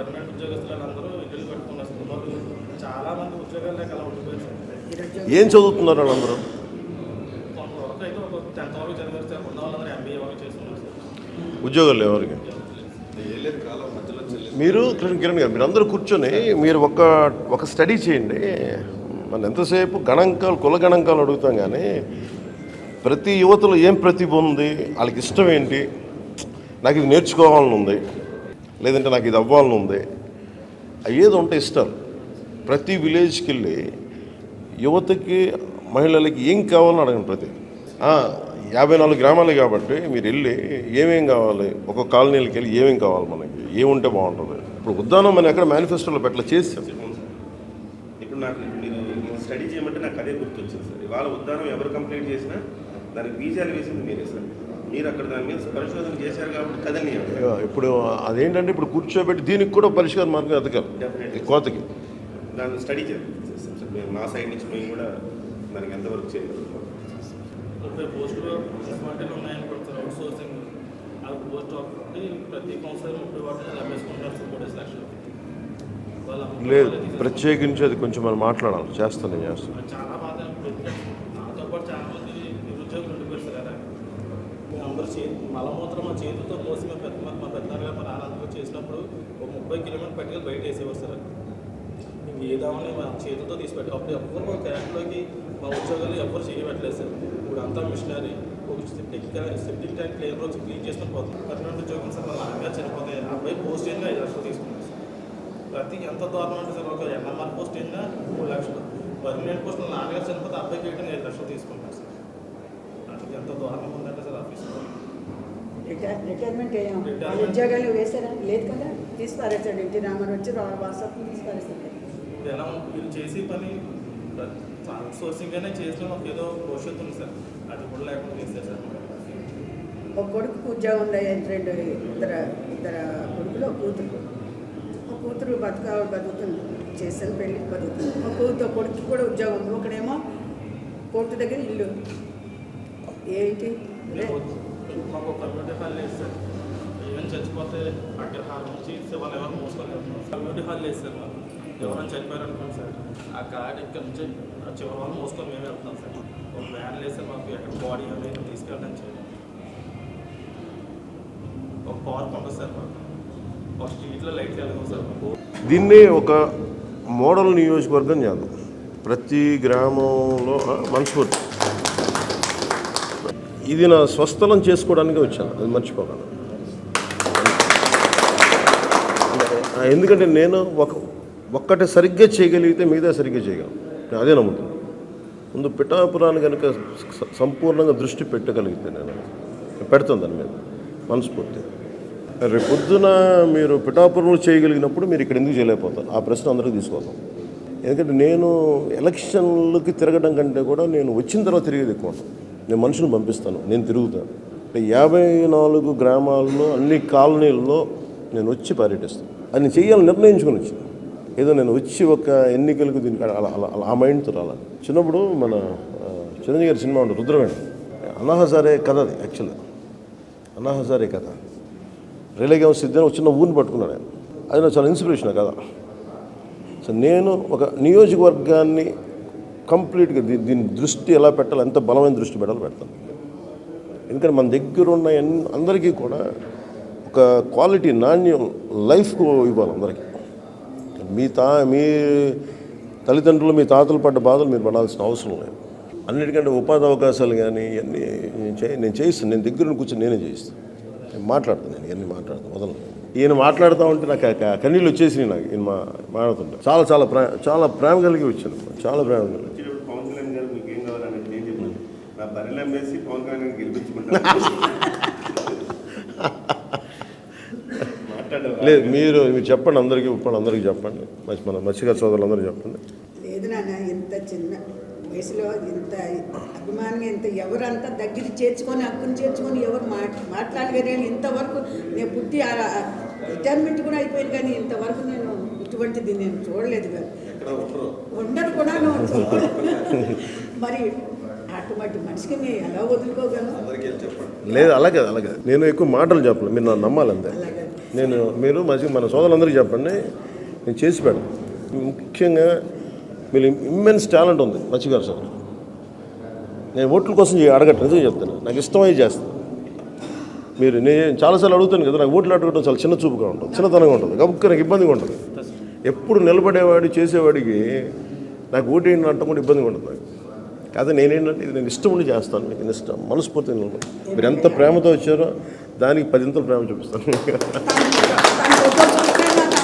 Permanent ఉద్యోగస్తులు అందరూ ఇల్లు మాకు చాలా మంది ఉద్యోగాలు లేక అలా ఏం చదువుతున్నారు వాళ్ళందరూ? కొంతవరకు అయితే ఒక టెన్త్ వరకు చదివారు సార్. ఉన్న వాళ్ళందరూ ఎంబీఏ వరకు చేస్తున్నారు ఉద్యోగాలు ఎవరికి? మీరు కిరణ్ కిరణ్ గారు మీరు అందరూ కూర్చొని మీరు ఒక ఒక స్టడీ చేయండి. మన ఎంతసేపు గణాంకాలు కుల గణాంకాలు అడుగుతాం కానీ ప్రతి యువతలో ఏం ప్రతిభ ఉంది? వాళ్ళకి ఇష్టం ఏంటి? నాకు ఇది నేర్చుకోవాలని ఉంది. లేదంటే నాకు ఇది అవ్వాలని ఉంది. ఏదో ఉంటే ఇష్టాలు ప్రతి విలేజ్కి వెళ్ళి యువతకి మహిళలకి ఏం కావాలని అడగండి ప్రతి. యాభై నాలుగు గ్రామాలు కాబట్టి మీరు వెళ్ళి ఏమేం కావాలి ఒక కాలనీలకి వెళ్ళి ఏమేం కావాలి మనకి ఏముంటే బాగుంటుంది. ఇప్పుడు ఉద్దానం మనం ఎక్కడ మేనిఫెస్టోలో పెట్టలే చేసాం ఇప్పుడు నాకు స్టడీ చేయమంటే నాకు అదే గుర్తొచ్చింది సార్. ఇవాళ ఉద్దానం ఎవరు కంప్లీట్ చేసినా దానికి బీజాలు వేసింది మీరే సార్. మీరు అక్కడ దాని మీద పరిశోధన చేశారు కాబట్టి ఇప్పుడు అదేంటంటే ఇప్పుడు కూర్చోబెట్టి దీనికి కూడా పరిష్కార మార్గం ఎదగాలి ఈ కోతకి. దాన్ని స్టడీ మేము మా సైడ్ నుంచి మేము కూడా దానికి ఎంతవరకు పోస్టులు అవుట్ సోర్సింగ్ పోస్ట్ ప్రతి కౌన్సిలర్ ముప్పై వాటిని ముప్పై లేదు ప్రత్యేకించి అది కొంచెం మనం మాట్లాడాలి. చేస్తాను నేను చేస్తాను. నాకు చాలా బాధ అనిపించింది. నాతో పాటు చాలా మంది నిరుద్యోగులు ఉండిపోయారు సార్ అలా మేము అందరూ చేతి మలమూత్రం మా చేతితో మోసి మా పెద్ద మా పెద్దగా మా నాన్నగారు చేసినప్పుడు ఒక ముప్పై కిలోమీటర్ పట్టుకెళ్ళి బయట వేసేవారు సార్. ఇంక ఏదామని మా చేతితో తీసిపెట్టి అప్పుడు ఎవరు మా క్యాట్లో మా ఉద్యోగాలు ఎవరు చేయబట్టలేదు సార్. ఇప్పుడు అంతా మిషనరీ ఒక టెక్నికల్ సెప్టిక్ ట్యాంక్ క్లియర్ వచ్చి క్లీన్ చేసుకొని పోతుంది పర్మనెంట్ ఉద్యోగం సార్ నాన్నగారు చనిపోతే ఆ అబ్బాయి పోస్ట్ అయినా ఐదు లక్షలు తీసుకున్నాం సార్. ప్రతి ఎంత దారుణం అంటే సార్ ఒక ఎన్ఎంఆర్ పోస్ట్ అయినా మూడు లక్షలు. పర్మనెంట్ పోస్ట్ నాన్నగారు చనిపోతే అబ్బాయికి వేయడం ఐదు లక్షలు తీసుకుంటాం సార్. అది ఎంత దారుణం రిటైర్మెంట్ అయ్యాం. వాళ్ళ ఉద్యోగాలు వేసారా లేదు కదా? తీసి పారేశాడు ఎన్టీ రామారావు వచ్చి వాట్సాప్ తీసి పారేశాడు ఇది ఎలా? వీళ్ళు చేసే పని సోర్సింగ్ చేసిన మాకు ఏదో భవిష్యత్తు ఉంది సార్. అది కూడా లేకుండా చేశారు సార్. ఒక కొడుకు ఉద్యోగం ఉంది? రెండు ఇద్దరు ఇద్దరు కొడుకులు ఒక కూతురు. ఒక కూతురు బతుక బతుకుతుంది. చేసిన పెళ్ళి బతుకుతుంది. ఒక కూతురు కొడుకు కూడా ఉద్యోగం ఉంది. ఒకడేమో కోర్టు దగ్గర ఇల్లు. ఏంటి మాకు కమ్యూనిటీ హాల్ లేదు సార్. చచ్చిపోతే అగ్రహారం నుంచి శివాలు ఎవరు మోసుకోలేదు. కమ్యూనిటీ హాల్ లేదు సార్ మాకు. ఎవరైనా చనిపోయారు అనుకోండి సార్. ఆ కార్డ్ ఇక్కడ నుంచి ఆ చివరి వాళ్ళు మోసుకొని మేము వెళ్తాం సార్. ఒక వ్యాన్ లేదు సార్ మాకు. ఎక్కడ బాడీ అనేది తీసుకెళ్ళడం చేయాలి ఒక పార్క్ ఉంటుంది సార్ మాకు. ఒక స్ట్రీట్లో లైట్ వెళ్తాం సార్ మాకు. దీన్ని ఒక మోడల్ నియోజకవర్గం చేద్దాం. ప్రతి గ్రామంలో మనస్ఫూర్తి ఇది నా స్వస్థలం చేసుకోవడానికి వచ్చాను. అది మర్చిపోగలను ఎందుకంటే నేను ఒక ఒక్కటి సరిగ్గా చేయగలిగితే మిగతా సరిగ్గా చేయగలను. నేను అదే నమ్ముతున్నాను. ముందు పిఠాపురాన్ని కనుక సంపూర్ణంగా దృష్టి పెట్టగలిగితే నేను పెడతాను దాని మీద మనస్ఫూర్తి రేపు పొద్దున మీరు పిఠాపురంలో చేయగలిగినప్పుడు మీరు ఇక్కడ ఎందుకు చేయలేకపోతారు? ఆ ప్రశ్న అందరికీ తీసుకోవాలి. ఎందుకంటే నేను ఎలక్షన్లకి తిరగడం కంటే కూడా నేను వచ్చిన తర్వాత తిరిగేది ఎక్కువ. ఉంటాను. నేను మనుషులు పంపిస్తాను నేను తిరుగుతాను. అంటే యాభై నాలుగు గ్రామాల్లో అన్ని కాలనీల్లో నేను వచ్చి పర్యటిస్తాను. అది నేను చేయాలని నిర్ణయించుకొని వచ్చాను. ఏదో నేను వచ్చి ఒక ఎన్నికలకు దీనికి అలా అలా అలా ఆ మైండ్తో రాలని చిన్నప్పుడు మన చిరంజీవి గారి సినిమా ఉంటుంది రుద్రవేణి అన్నా హజారే కథ అది యాక్చువల్గా. అన్నా హజారే కథ. రైలేగాం సిద్ధం ఒక చిన్న ఊరిని పట్టుకున్నాడు ఆయన. అది నాకు చాలా ఇన్స్పిరేషన్ కదా సో నేను ఒక నియోజకవర్గాన్ని కంప్లీట్గా దీ దీని దృష్టి ఎలా పెట్టాలి ఎంత బలమైన దృష్టి పెట్టాలి పెడతాం. ఎందుకంటే మన దగ్గర ఉన్న అందరికీ కూడా ఒక క్వాలిటీ నాణ్యం లైఫ్ ఇవ్వాలి అందరికీ. మీ తా మీ తల్లిదండ్రులు మీ తాతలు పడ్డ బాధలు మీరు పడాల్సిన అవసరం లేదు. అన్నిటికంటే ఉపాధి అవకాశాలు కానీ ఇవన్నీ నేను చే నేను చేయిస్తాను నేను దగ్గర కూర్చొని నేనే చేయిస్తాను నేను మాట్లాడతాను నేను ఇవన్నీ మాట్లాడతాను వదలను. ఈయన మాట్లాడుతూ ఉంటే నాకు క- కన్నీళ్ళు వచ్చేసి నాకు ఈయన మా మాట్లాడుతుంటే. చాలా చాలా ప్రేమ చాలా ప్రేమ కలిగి వచ్చాను. చాలా ప్రేమ కలిగి వచ్చేటప్పుడు పవన్ కళ్యాణ్ గారు మీకు ఏం కావాలని నేను చెప్పాను నా బరిలో అమ్మేసి పవన్ కళ్యాణ్ మాట్లాడడం లేదు మీరు మీరు చెప్పండి అందరికీ ఉప్పండి అందరికీ చెప్పండి. మంచి మన మత్స్యకార సోదరులందరూ చెప్పండి. లేదు నాన్న ఇంత చిన్న వయసులో ఇంత అభిమానంగా ఇంత ఎవరంతా దగ్గర చేర్చుకొని హక్కును చేర్చుకొని ఎవరు మాట్ మాట్లాడగలిగాను ఇంతవరకు నేను పుట్టి రిటైర్మెంట్ కూడా అయిపోయింది కానీ ఇంతవరకు నేను ఇటువంటిది నేను చూడలేదు. కదా ఎక్కడ ఉండరు. కూడా. మరి అటువంటి మనిషికి ఎలా చెప్పండి. లేదు అలాగే అలాగే. నేను ఎక్కువ మాటలు చెప్పను. మీరు నన్ను నమ్మాలి అంతే అలాగే. నేను మీరు మంచి మన సోదరులందరికీ చెప్పండి. నేను చేసి పెడతాను ముఖ్యంగా మీరు ఇమ్మెన్స్ టాలెంట్ ఉంది మచ్చి గారు సార్. నేను ఓట్ల కోసం అడగట్టు నిజంగా చెప్తాను. నాకు ఇష్టమై చేస్తాను మీరు నేను చాలాసార్లు అడుగుతాను కదా నాకు ఓట్లు అడగడం చాలా చిన్న చూపుగా ఉంటుంది చిన్నతనంగా ఉంటుంది కాబట్టి నాకు ఇబ్బందిగా ఉంటుంది. ఎప్పుడు నిలబడేవాడు చేసేవాడికి నాకు ఓటు ఏంటి అంటాం కూడా ఇబ్బందిగా ఉంటుంది కాదు నేనేంటంటే ఇది నేను ఇష్టం ఉండి చేస్తాను మీకు ఇష్టం మనస్ఫూర్తి మీరు ఎంత ప్రేమతో వచ్చారో దానికి పదింతలు ప్రేమ చూపిస్తాను.